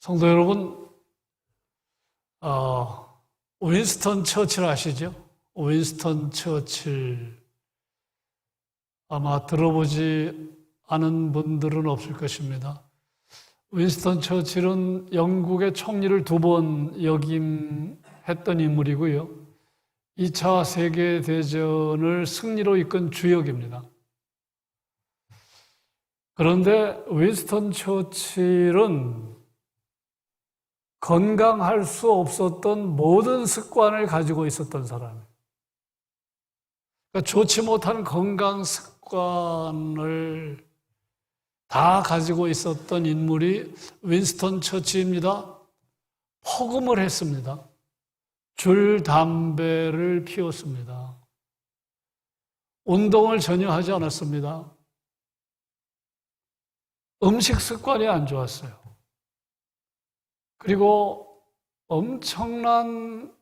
성도 여러분, 어, 윈스턴 처칠 아시죠? 윈스턴 처칠. 아마 들어보지 않은 분들은 없을 것입니다. 윈스턴 처칠은 영국의 총리를 두 번 역임했던 인물이고요. 2차 세계대전을 승리로 이끈 주역입니다. 그런데 윈스턴 처칠은 건강할 수 없었던 모든 습관을 가지고 있었던 사람이에요. 그러니까 좋지 못한 건강 습관을 다 가지고 있었던 인물이 윈스턴 처치입니다. 폭음을 했습니다. 줄 담배를 피웠습니다. 운동을 전혀 하지 않았습니다. 음식 습관이 안 좋았어요. 그리고 엄청난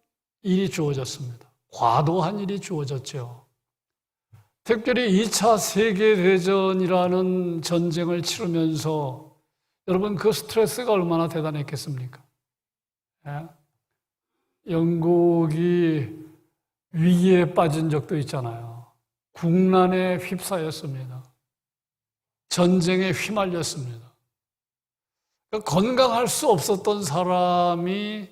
일이 주어졌습니다. 과도한 일이 주어졌죠. 특별히 2차 세계대전이라는 전쟁을 치르면서 여러분 그 스트레스가 얼마나 대단했겠습니까? 예? 영국이 위기에 빠진 적도 있잖아요. 국난에 휩싸였습니다. 전쟁에 휘말렸습니다. 그러니까 건강할 수 없었던 사람이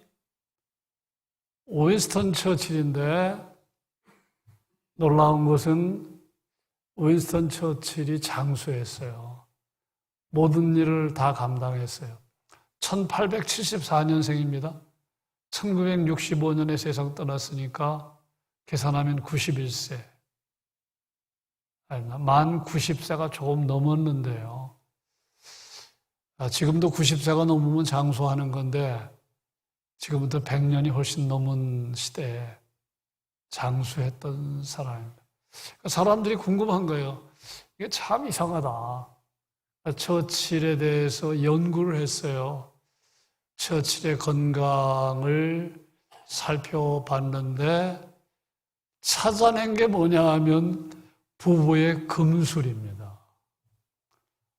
윈스턴 처칠인데 놀라운 것은 윈스턴 처칠이 장수했어요. 모든 일을 다 감당했어요. 1874년생입니다. 1965년에 세상 떠났으니까 계산하면 91세. 만 90세가 조금 넘었는데요. 아, 지금도 90세가 넘으면 장수하는 건데 지금부터 100년이 훨씬 넘은 시대에 장수했던 사람입니다. 그러니까 사람들이 궁금한 거예요. 이게 참 이상하다. 처칠에 대해서 연구를 했어요. 처칠의 건강을 살펴봤는데 찾아낸 게 뭐냐 하면 부부의 금술입니다.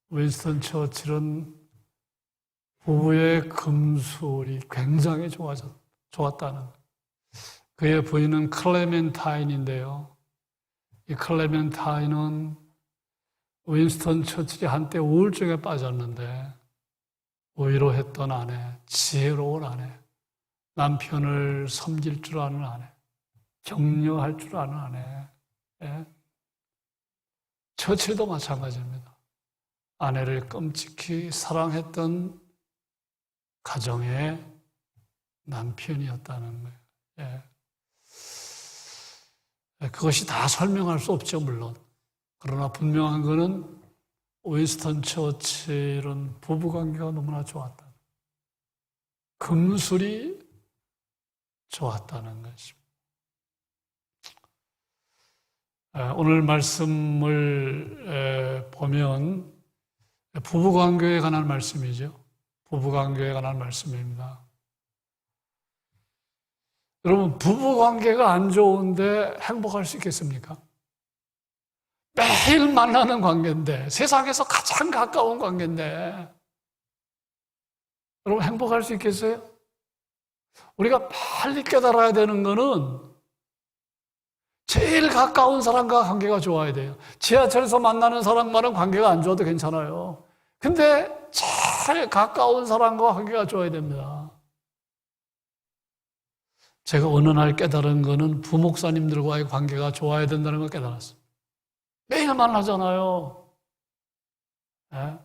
윈스턴 처칠은 부부의 금술이 굉장히 좋아졌, 좋았다는 그의 부인은 클레멘타인인데요. 이 클레멘타인은 윈스턴 처칠이 한때 우울증에 빠졌는데 위로했던 아내, 지혜로운 아내, 남편을 섬길 줄 아는 아내, 격려할 줄 아는 아내. 예? 처칠도 마찬가지입니다. 아내를 끔찍히 사랑했던 가정의 남편이었다는 거예요. 예. 그것이 다 설명할 수 없죠, 물론. 그러나 분명한 것은 윈스턴 처칠은 부부 관계가 너무나 좋았다. 금술이 좋았다는 것입니다. 오늘 말씀을 보면 부부 관계에 관한 말씀이죠. 부부관계에 관한 말씀입니다. 여러분, 부부관계가 안 좋은데 행복할 수 있겠습니까? 매일 만나는 관계인데, 세상에서 가장 가까운 관계인데, 여러분 행복할 수 있겠어요? 우리가 빨리 깨달아야 되는 거는 제일 가까운 사람과 관계가 좋아야 돼요. 지하철에서 만나는 사람과는 관계가 안 좋아도 괜찮아요. 근데 제일 가까운 사람과 관계가 좋아야 됩니다. 제가 어느 날 깨달은 거는 부목사님들과의 관계가 좋아야 된다는 걸 깨달았어요. 매일 만나잖아요. 네?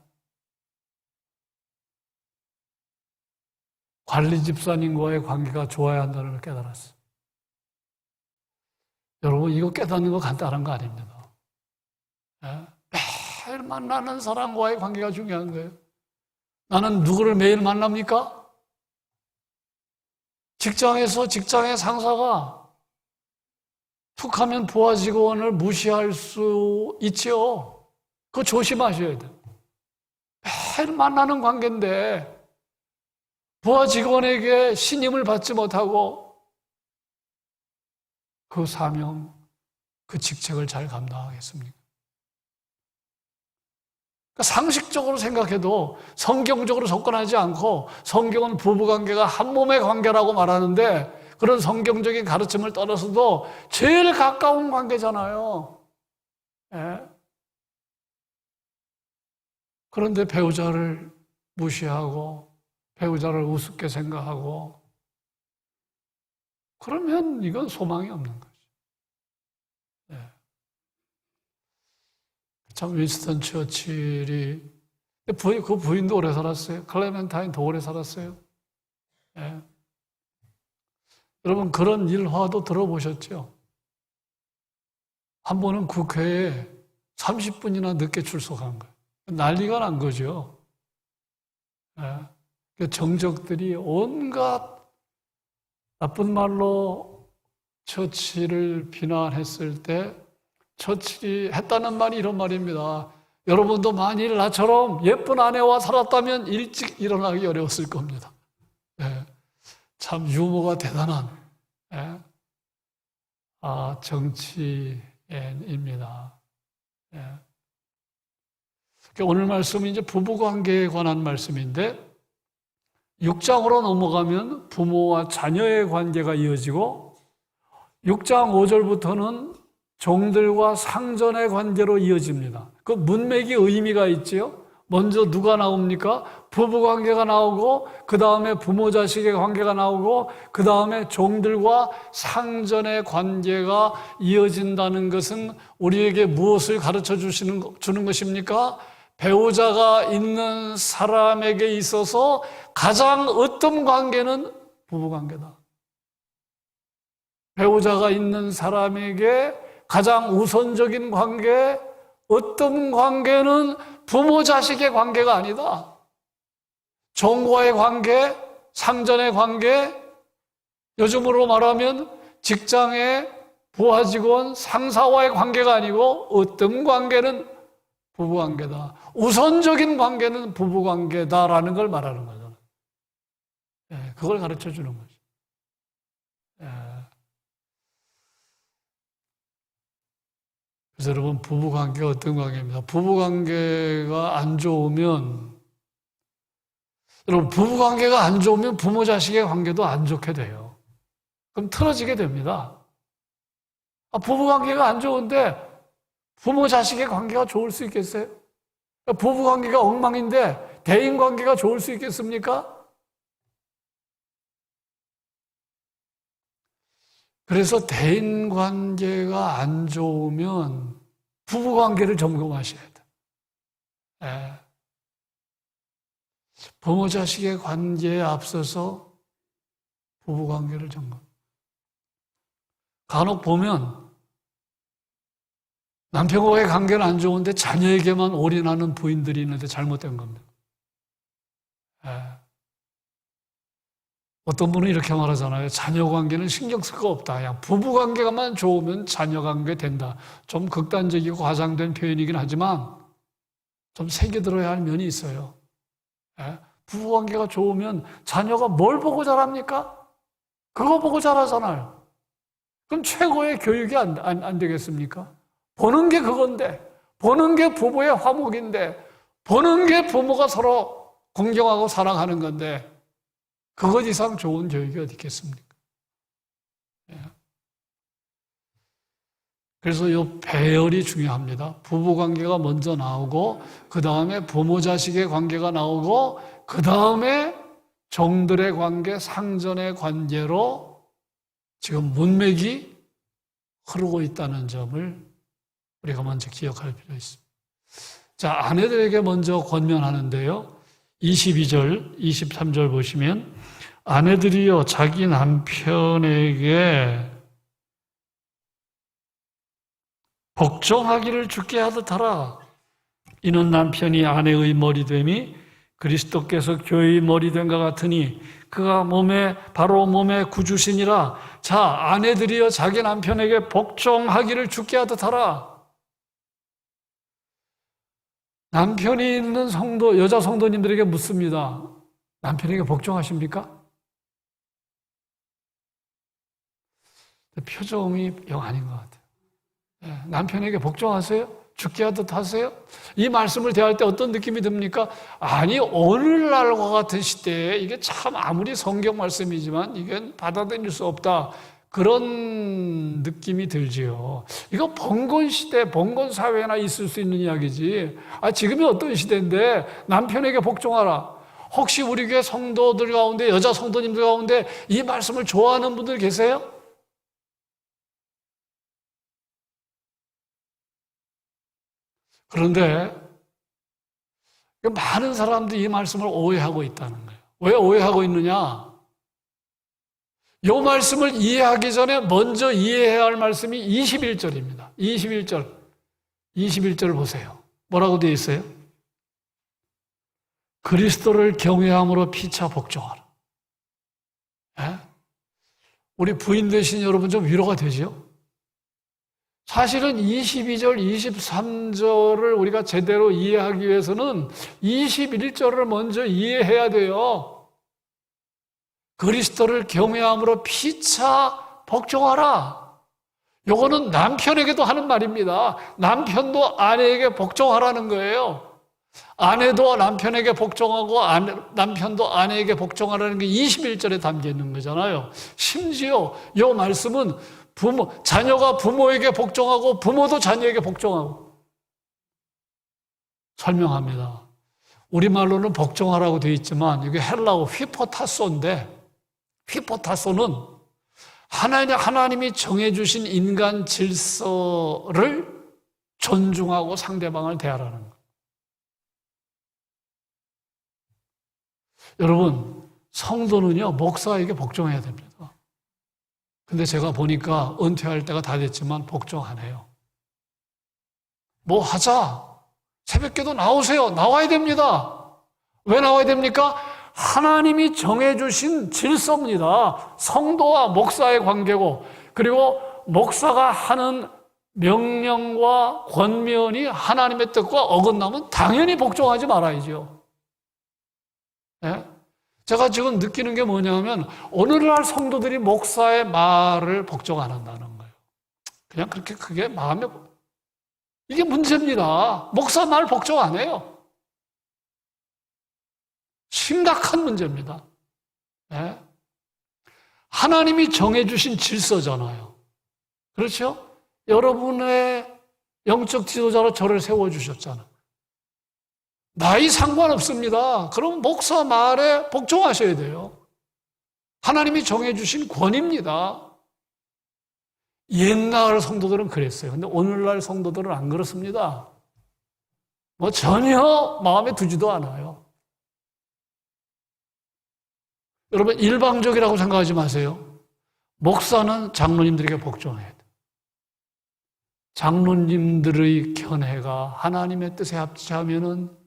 관리 집사님과의 관계가 좋아야 한다는 걸 깨달았어요. 여러분, 이거 깨닫는 거 간단한 거 아닙니다. 네? 매일 만나는 사람과의 관계가 중요한 거예요. 나는 누구를 매일 만납니까? 직장에서 직장의 상사가 툭 하면 부하 직원을 무시할 수 있죠. 그거 조심하셔야 돼요. 매일 만나는 관계인데 부하 직원에게 신임을 받지 못하고 그 사명, 그 직책을 잘 감당하겠습니까? 그러니까 상식적으로 생각해도 성경적으로 접근하지 않고 성경은 부부관계가 한 몸의 관계라고 말하는데 그런 성경적인 가르침을 떠나서도 제일 가까운 관계잖아요. 예. 그런데 배우자를 무시하고 배우자를 우습게 생각하고 그러면 이건 소망이 없는. 예. 참 윈스턴 처칠이 부인, 그 부인도 오래 살았어요. 클레멘타인도 오래 살았어요. 예. 여러분 그런 일화도 들어보셨죠? 한 번은 국회에 30분이나 늦게 출석한 거예요. 난리가 난 거죠. 예. 그 정적들이 온갖 나쁜 말로 처치를 비난했을 때 처칠이 했다는 말이 이런 말입니다. 여러분도 만일 나처럼 예쁜 아내와 살았다면 일찍 일어나기 어려웠을 겁니다. 예. 참 유머가 대단한 예. 아, 정치인입니다. 예. 그러니까 오늘 말씀은 이제 부부 관계에 관한 말씀인데 6장으로 넘어가면 부모와 자녀의 관계가 이어지고 6장 5절부터는 종들과 상전의 관계로 이어집니다. 그 문맥이 의미가 있지요. 먼저 누가 나옵니까? 부부 관계가 나오고 그 다음에 부모 자식의 관계가 나오고 그 다음에 종들과 상전의 관계가 이어진다는 것은 우리에게 무엇을 가르쳐 주시는 주는 것입니까? 배우자가 있는 사람에게 있어서 가장 어떤 관계는 부부 관계다. 배우자가 있는 사람에게 가장 우선적인 관계, 어떤 관계는 부모 자식의 관계가 아니다. 종과의 관계, 상전의 관계, 요즘으로 말하면 직장의 부하 직원, 상사와의 관계가 아니고 어떤 관계는 부부 관계다. 우선적인 관계는 부부 관계다라는 걸 말하는 거잖아요. 예, 그걸 가르쳐 주는 거죠. 예. 그래서 여러분 부부 관계가 어떤 관계입니다. 부부 관계가 안 좋으면 여러분 부부 관계가 안 좋으면 부모 자식의 관계도 안 좋게 돼요. 그럼 틀어지게 됩니다. 아, 부부 관계가 안 좋은데 부모 자식의 관계가 좋을 수 있겠어요? 부부 관계가 엉망인데 대인 관계가 좋을 수 있겠습니까? 그래서 대인 관계가 안 좋으면 부부 관계를 점검하셔야 돼. 예. 부모 자식의 관계에 앞서서 부부 관계를 점검. 간혹 보면 남편과의 관계는 안 좋은데 자녀에게만 올인하는 부인들이 있는데 잘못된 겁니다. 어떤 분은 이렇게 말하잖아요. 자녀 관계는 신경 쓸 거 없다. 그냥 부부 관계가만 좋으면 자녀 관계 된다. 좀 극단적이고 과장된 표현이긴 하지만 좀 새겨들어야 할 면이 있어요. 예? 부부 관계가 좋으면 자녀가 뭘 보고 자랍니까? 그거 보고 자라잖아요. 그럼 최고의 교육이 안, 안, 안 되겠습니까? 보는 게 그건데, 보는 게 부부의 화목인데, 보는 게 부모가 서로 공경하고 사랑하는 건데, 그것 이상 좋은 교육이 어디 있겠습니까? 예. 그래서 이 배열이 중요합니다. 부부 관계가 먼저 나오고, 그 다음에 부모 자식의 관계가 나오고, 그 다음에 종들의 관계, 상전의 관계로 지금 문맥이 흐르고 있다는 점을 우리가 먼저 기억할 필요 있습니다. 자, 아내들에게 먼저 권면하는데요. 22절, 23절 보시면 아내들이요 자기 남편에게 복종하기를 죽게 하듯 하라. 이는 남편이 아내의 머리됨이 그리스도께서 교회의 머리된것 같으니 그가 몸에 바로 몸에 구주시니라. 자 아내들이여 자기 남편에게 복종하기를 죽게 하듯 하라. 남편이 있는 성도 여자 성도님들에게 묻습니다. 남편에게 복종하십니까? 표정이 영 아닌 것 같아요. 예, 남편에게 복종하세요? 죽게 하듯 하세요? 이 말씀을 대할 때 어떤 느낌이 듭니까? 아니, 오늘날과 같은 시대에 이게 참 아무리 성경 말씀이지만 이게 받아들일 수 없다. 그런 느낌이 들지요. 이거 번건 시대, 번건 사회나 있을 수 있는 이야기지. 아, 지금이 어떤 시대인데 남편에게 복종하라. 혹시 우리 교회 성도들 가운데, 여자 성도님들 가운데 이 말씀을 좋아하는 분들 계세요? 그런데 많은 사람들이 이 말씀을 오해하고 있다는 거예요. 왜 오해하고 있느냐? 이 말씀을 이해하기 전에 먼저 이해해야 할 말씀이 21절입니다. 21절. 21절 보세요. 뭐라고 되어 있어요? 그리스도를 경외함으로 피차 복종하라. 예? 우리 부인 되신 여러분 좀 위로가 되죠? 사실은 22절, 23절을 우리가 제대로 이해하기 위해서는 21절을 먼저 이해해야 돼요. 그리스도를 경외함으로 피차 복종하라. 요거는 남편에게도 하는 말입니다. 남편도 아내에게 복종하라는 거예요. 아내도 남편에게 복종하고 아내, 남편도 아내에게 복종하라는 게 21절에 담겨 있는 거잖아요. 심지어 이 말씀은 부모, 자녀가 부모에게 복종하고 부모도 자녀에게 복종하고 설명합니다. 우리말로는 복종하라고 되어 있지만 이게 헬라어 휘포타소인데 휘포타소는 하나님, 하나님이 정해주신 인간 질서를 존중하고 상대방을 대하라는 것. 여러분, 성도는요, 목사에게 복종해야 됩니다. 근데 제가 보니까 은퇴할 때가 다 됐지만 복종 안 해요. 뭐 하자. 새벽기도 나오세요. 나와야 됩니다. 왜 나와야 됩니까? 하나님이 정해주신 질서입니다. 성도와 목사의 관계고, 그리고 목사가 하는 명령과 권면이 하나님의 뜻과 어긋나면 당연히 복종하지 말아야죠. 네? 제가 지금 느끼는 게 뭐냐면 오늘날 성도들이 목사의 말을 복종 안 한다는 거예요. 그냥 그렇게 크게 마음에 이게 문제입니다. 목사 말 복종 안 해요. 심각한 문제입니다. 네? 하나님이 정해주신 질서잖아요. 그렇죠? 여러분의 영적 지도자로 저를 세워주셨잖아요. 나이 상관없습니다. 그럼 목사 말에 복종하셔야 돼요. 하나님이 정해주신 권입니다. 옛날 성도들은 그랬어요. 근데 오늘날 성도들은 안 그렇습니다. 뭐 전혀 마음에 두지도 않아요. 여러분, 일방적이라고 생각하지 마세요. 목사는 장로님들에게 복종해야 돼요. 장로님들의 견해가 하나님의 뜻에 합치하면은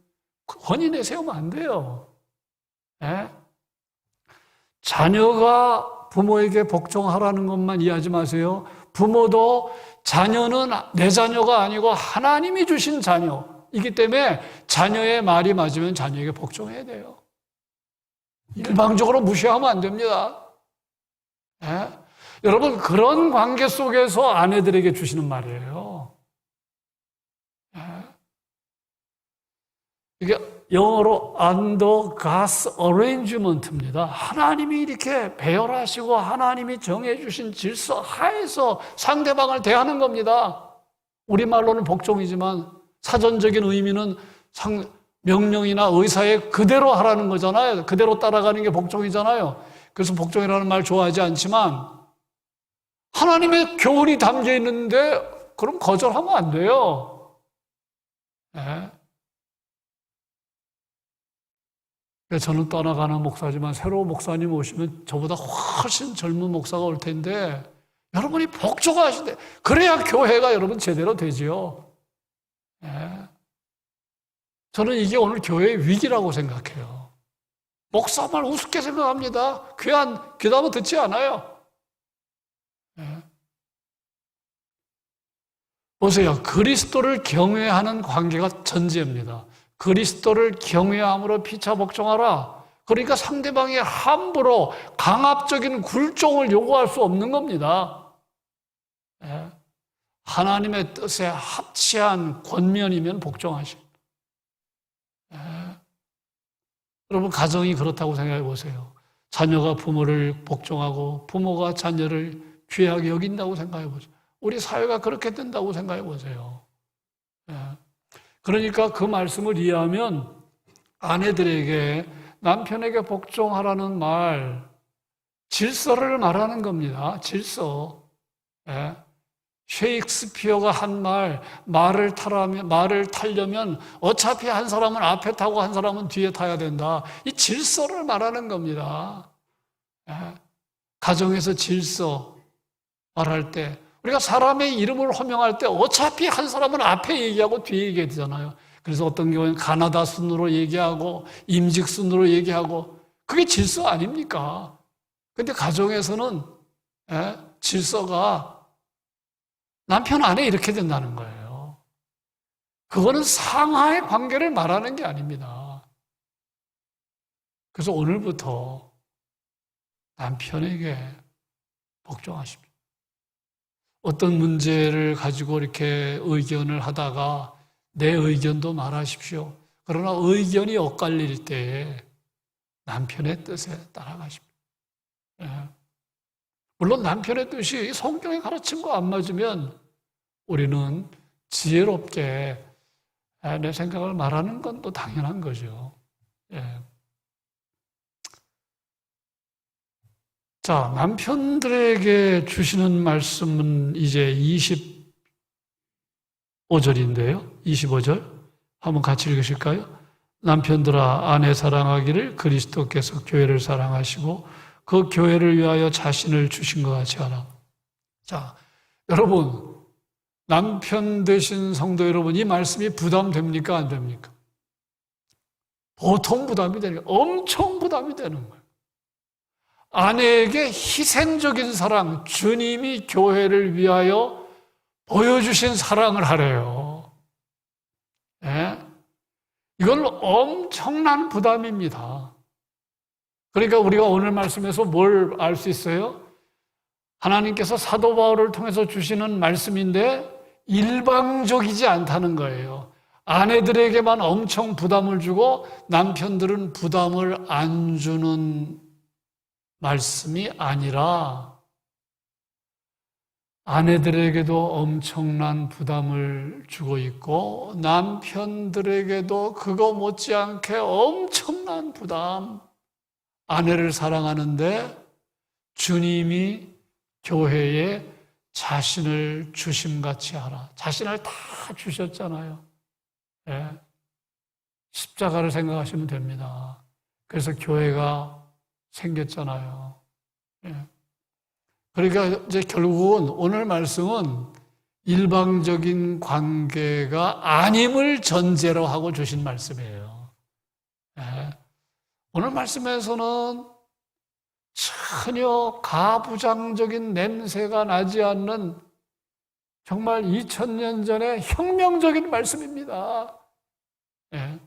권위 내세우면 안 돼요. 예? 자녀가 부모에게 복종하라는 것만 이해하지 마세요. 부모도 자녀는 내 자녀가 아니고 하나님이 주신 자녀이기 때문에 자녀의 말이 맞으면 자녀에게 복종해야 돼요. 일방적으로 무시하면 안 됩니다. 예? 여러분, 그런 관계 속에서 아내들에게 주시는 말이에요. 예? 이게 영어로 under God's arrangement입니다. 하나님이 이렇게 배열하시고 하나님이 정해주신 질서 하에서 상대방을 대하는 겁니다. 우리말로는 복종이지만 사전적인 의미는 상, 명령이나 의사에 그대로 하라는 거잖아요. 그대로 따라가는 게 복종이잖아요. 그래서 복종이라는 말 좋아하지 않지만 하나님의 교훈이 담겨 있는데 그럼 거절하면 안 돼요. 네. 저는 떠나가는 목사지만 새로운 목사님 오시면 저보다 훨씬 젊은 목사가 올 텐데 여러분이 복종하신대. 그래야 교회가 여러분 제대로 되지요. 네. 저는 이게 오늘 교회의 위기라고 생각해요. 목사 말 우습게 생각합니다. 귀한 귀담아 듣지 않아요. 네. 보세요. 그리스도를 경외하는 관계가 전제입니다. 그리스도를 경외함으로 피차 복종하라. 그러니까 상대방이 함부로 강압적인 굴종을 요구할 수 없는 겁니다. 네. 하나님의 뜻에 합치한 권면이면 복종하십니다. 예. 여러분 가정이 그렇다고 생각해 보세요. 자녀가 부모를 복종하고 부모가 자녀를 귀하게 여긴다고 생각해 보세요. 우리 사회가 그렇게 된다고 생각해 보세요. 예. 그러니까 그 말씀을 이해하면 아내들에게 남편에게 복종하라는 말, 질서를 말하는 겁니다. 질서. 예. 셰익스피어가 한 말, 말을 타려면, 말을 타려면 어차피 한 사람은 앞에 타고 한 사람은 뒤에 타야 된다. 이 질서를 말하는 겁니다. 예. 가정에서 질서 말할 때, 우리가 사람의 이름을 호명할 때 어차피 한 사람은 앞에 얘기하고 뒤에 얘기해야 되잖아요. 그래서 어떤 경우에는 가나다 순으로 얘기하고 임직 순으로 얘기하고 그게 질서 아닙니까? 근데 가정에서는 예, 질서가 남편 안에 이렇게 된다는 거예요. 그거는 상하의 관계를 말하는 게 아닙니다. 그래서 오늘부터 남편에게 복종하십니다. 어떤 문제를 가지고 이렇게 의견을 하다가 내 의견도 말하십시오. 그러나 의견이 엇갈릴 때에 남편의 뜻에 따라가십니다. 예. 물론 남편의 뜻이 성경에 가르친 거안 맞으면 우리는 지혜롭게 내 생각을 말하는 건 또 당연한 거죠. 자, 남편들에게 주시는 말씀은 이제 25절인데요. 25절. 한번 같이 읽으실까요? 남편들아, 아내 사랑하기를 그리스도께서 교회를 사랑하시고 그 교회를 위하여 자신을 주신 것 같이 하라. 자, 여러분, 남편 되신 성도 여러분, 이 말씀이 부담됩니까? 안 됩니까? 보통 부담이 되니까 엄청 부담이 되는 거예요. 아내에게 희생적인 사랑, 주님이 교회를 위하여 보여주신 사랑을 하래요. 예? 이건 엄청난 부담입니다. 그러니까 우리가 오늘 말씀에서 뭘 알 수 있어요? 하나님께서 사도 바울을 통해서 주시는 말씀인데 일방적이지 않다는 거예요. 아내들에게만 엄청 부담을 주고 남편들은 부담을 안 주는 말씀이 아니라 아내들에게도 엄청난 부담을 주고 있고 남편들에게도 그거 못지않게 엄청난 부담, 아내를 사랑하는데 주님이 교회에 자신을 주심같이 하라. 자신을 다 주셨잖아요. 네. 십자가를 생각하시면 됩니다. 그래서 교회가 생겼잖아요. 네. 그러니까 이제 결국은 오늘 말씀은 일방적인 관계가 아님을 전제로 하고 주신 말씀이에요. 네. 오늘 말씀에서는 전혀 가부장적인 냄새가 나지 않는 정말 2000년 전에 혁명적인 말씀입니다. 네.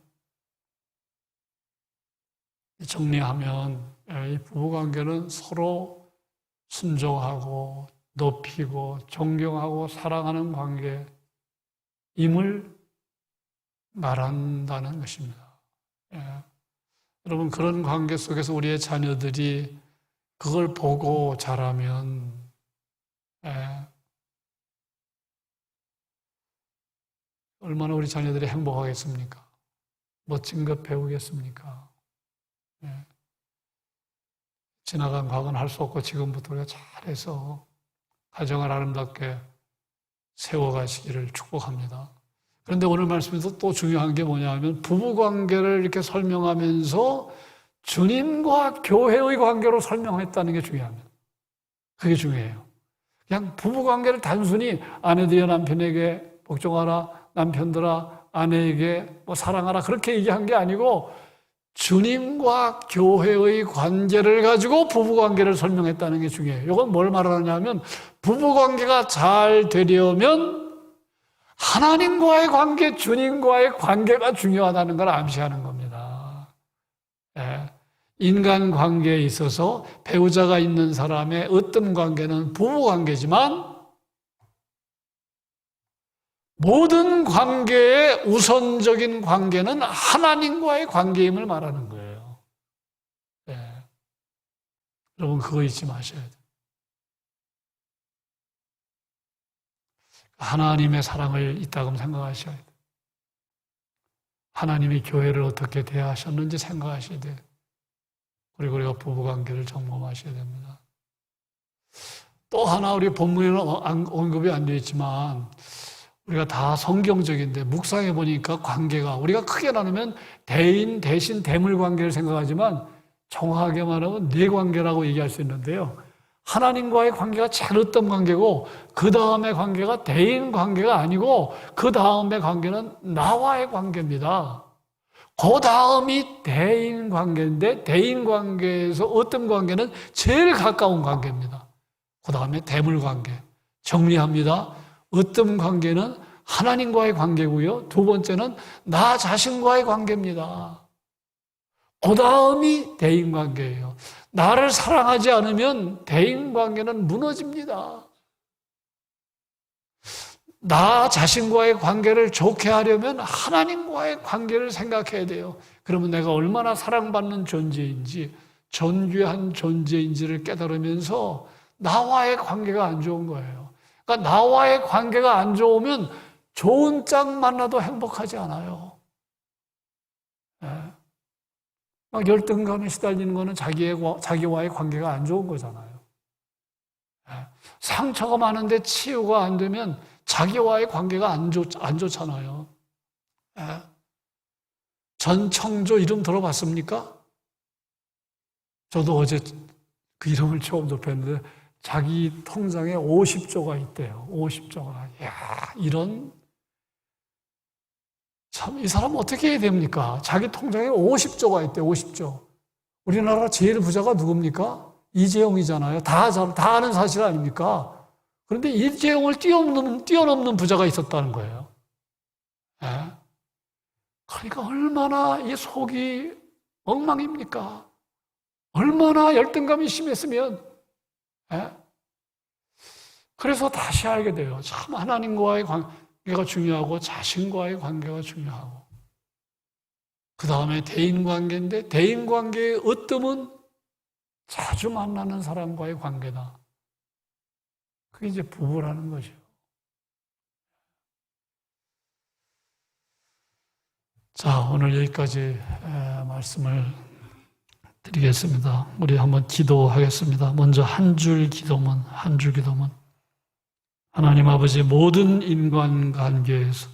정리하면 이 부부관계는 서로 순종하고 높이고 존경하고 사랑하는 관계임을 말한다는 것입니다. 예. 여러분 그런 관계 속에서 우리의 자녀들이 그걸 보고 자라면 예. 얼마나 우리 자녀들이 행복하겠습니까? 멋진 것 배우겠습니까? 예. 지나간 과거는 할 수 없고 지금부터 우리가 잘해서 가정을 아름답게 세워가시기를 축복합니다. 그런데 오늘 말씀에서 또 중요한 게 뭐냐면 부부 관계를 이렇게 설명하면서 주님과 교회의 관계로 설명했다는 게 중요합니다. 그게 중요해요. 그냥 부부 관계를 단순히 아내들이 남편에게 복종하라, 남편들아 아내에게 뭐 사랑하라 그렇게 얘기한 게 아니고 주님과 교회의 관계를 가지고 부부 관계를 설명했다는 게 중요해요. 이건 뭘 말하냐면 부부 관계가 잘 되려면 하나님과의 관계, 주님과의 관계가 중요하다는 걸 암시하는 겁니다. 예. 인간 관계에 있어서 배우자가 있는 사람의 어떤 관계는 부부 관계지만 모든 관계의 우선적인 관계는 하나님과의 관계임을 말하는 거예요. 예. 여러분 그거 잊지 마셔야 돼요. 하나님의 사랑을 있다고 생각하셔야 돼요. 하나님이 교회를 어떻게 대하셨는지 생각하셔야 돼요. 그리고 우리가 부부관계를 점검하셔야 됩니다. 또 하나 우리 본문에는 언급이 안 되어 있지만 우리가 다 성경적인데 묵상해 보니까 관계가 우리가 크게 나누면 대인 대신 대물 관계를 생각하지만 정확하게 말하면 내 관계라고 얘기할 수 있는데요. 하나님과의 관계가 잘 어떤 관계고 그 다음의 관계가 대인 관계가 아니고 그 다음의 관계는 나와의 관계입니다. 그 다음이 대인 관계인데 대인 관계에서 어떤 관계는 제일 가까운 관계입니다. 그 다음에 대물 관계. 정리합니다. 어떤 관계는 하나님과의 관계고요. 두 번째는 나 자신과의 관계입니다. 그 다음이 대인 관계예요. 나를 사랑하지 않으면 대인 관계는 무너집니다. 나 자신과의 관계를 좋게 하려면 하나님과의 관계를 생각해야 돼요. 그러면 내가 얼마나 사랑받는 존재인지, 존귀한 존재인지를 깨달으면서 나와의 관계가 안 좋은 거예요. 그러니까 나와의 관계가 안 좋으면 좋은 짝 만나도 행복하지 않아요. 네. 막 열등감에 시달리는 거는 자기의, 자기와의 관계가 안 좋은 거잖아요. 네. 상처가 많은데 치유가 안 되면 자기와의 관계가 안, 좋, 안 좋잖아요. 네. 전청조 이름 들어봤습니까? 저도 어제 그 이름을 처음 접했는데 자기 통장에 50조가 있대요. 50조가. 야, 이런 참 이 사람 어떻게 해야 됩니까? 자기 통장에 50조가 있대. 50조. 우리나라 제일 부자가 누굽니까? 이재용이잖아요. 다, 다 아는 사실 아닙니까? 그런데 이재용을 뛰어넘는, 뛰어넘는 부자가 있었다는 거예요. 예? 그러니까 얼마나 이 속이 엉망입니까? 얼마나 열등감이 심했으면 예? 그래서 다시 알게 돼요. 참 하나님과의 관계가 중요하고 자신과의 관계가 중요하고 그 다음에 대인 관계인데 대인 관계의 어뜸은 자주 만나는 사람과의 관계다. 그게 이제 부부라는 거죠. 자, 오늘 여기까지 말씀을 드리겠습니다. 우리 한번 기도하겠습니다. 먼저 한 줄 기도문, 한 줄 기도문. 하나님 아버지 모든 인간 관계에서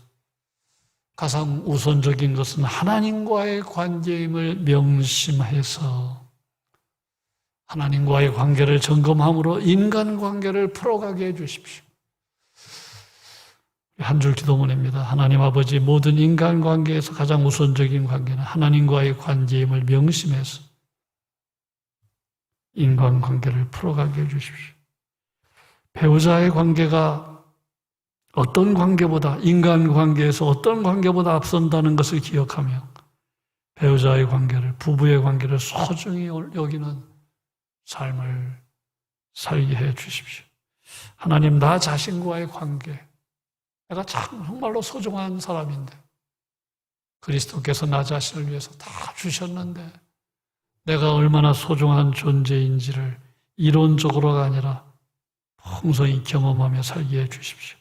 가장 우선적인 것은 하나님과의 관계임을 명심해서 하나님과의 관계를 점검함으로 인간 관계를 풀어가게 해주십시오. 한 줄 기도문입니다. 하나님 아버지 모든 인간 관계에서 가장 우선적인 관계는 하나님과의 관계임을 명심해서 인간관계를 풀어가게 해주십시오. 배우자의 관계가 어떤 관계보다, 인간관계에서 어떤 관계보다 앞선다는 것을 기억하며 배우자의 관계를, 부부의 관계를 소중히 여기는 삶을 살게 해 주십시오. 하나님, 나 자신과의 관계. 내가 정말로 소중한 사람인데, 그리스도께서 나 자신을 위해서 다 주셨는데, 내가 얼마나 소중한 존재인지를 이론적으로가 아니라 풍성히 경험하며 살게 해 주십시오.